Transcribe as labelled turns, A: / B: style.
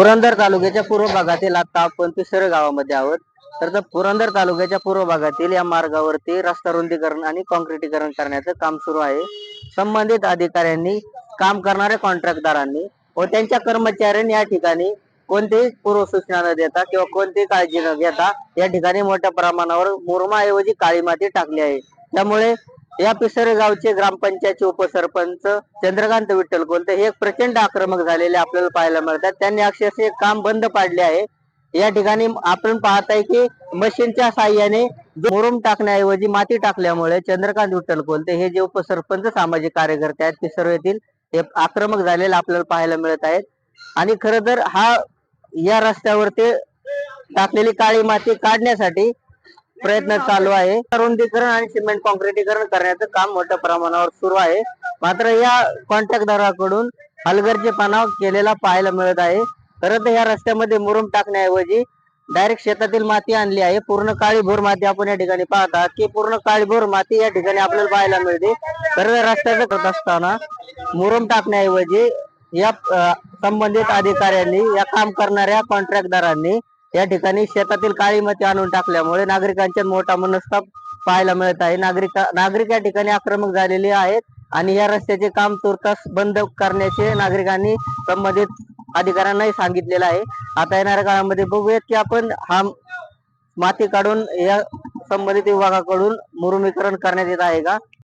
A: पुरंदर तालुक्याच्या पूर्व भागातील आता आपण पिसर गावामध्ये आहोत. तर त्या पुरंदर तालुक्याच्या पूर्व भागातील या मार्गावरती रस्ता रुंदीकरण आणि कॉन्क्रिटीकरण करण्याचं काम सुरू आहे. संबंधित अधिकाऱ्यांनी काम करणाऱ्या कॉन्ट्रॅक्टदारांनी व त्यांच्या कर्मचाऱ्यांनी या ठिकाणी कोणतीही पूर्व सूचना न देता किंवा कोणतीही काळजी न घेता या ठिकाणी मोठ्या प्रमाणावर मुरमाऐवजी काळी माती टाकली आहे. त्यामुळे या पिसरे गावचे ग्रामपंचायतचे उपसरपंच चंद्रकांत विठ्ठल कोलते हे एक प्रचंड आक्रमक झालेले आपल्याला पाहायला मिळतात. त्यांनी अक्षरशः एक काम बंद पाडले आहे. या ठिकाणी आपण पाहताय की मशीनच्या साह्याने जो मुरुम टाकण्याऐवजी माती टाकल्यामुळे चंद्रकांत विठ्ठल कोलते हे जे उपसरपंच सामाजिक कार्यकर्ते आहेत पिसर येथील हे आक्रमक झालेले आपल्याला पाहायला मिळत आहेत. आणि खर तर हा या रस्त्यावरती टाकलेली काळी माती काढण्यासाठी प्रयत्न चालू आहे. रुंदीकरण आणि सिमेंट कॉन्क्रिटीकरण करण्याचं काम मोठ्या प्रमाणावर सुरू आहे. मात्र या कॉन्ट्रॅक्टदाराकडून हलगर्जीपणा केलेला पाहायला मिळत आहे. खरं तर या रस्त्यामध्ये मुरुम टाकण्याऐवजी डायरेक्ट शेतातील माती आणली आहे. पूर्ण काळीभोर माती आपण या ठिकाणी पाहता की पूर्ण काळीभोर माती या ठिकाणी आपल्याला पाहायला मिळते. खरं तर रस्त्याचं करत असताना मुरुम टाकण्याऐवजी या संबंधित अधिकाऱ्यांनी या काम करणाऱ्या कॉन्ट्रॅक्टदारांनी या ठिकाणी शेतातील काळी माती आणून टाकल्यामुळे नागरिकांच्या मोठा मनस्ताप पाहायला मिळत आहे. नागरिक नागरिक या ठिकाणी आक्रमक झालेले आहेत आणि या रस्त्याचे काम तुर्तास बंद करण्याचे नागरिकांनी संबंधित अधिकाऱ्यांनाही सांगितलेलं आहे. आता येणाऱ्या काळामध्ये बघूयात की आपण हा माती काढून या संबंधित विभागाकडून मुरुमीकरण करण्यात येत आहे का?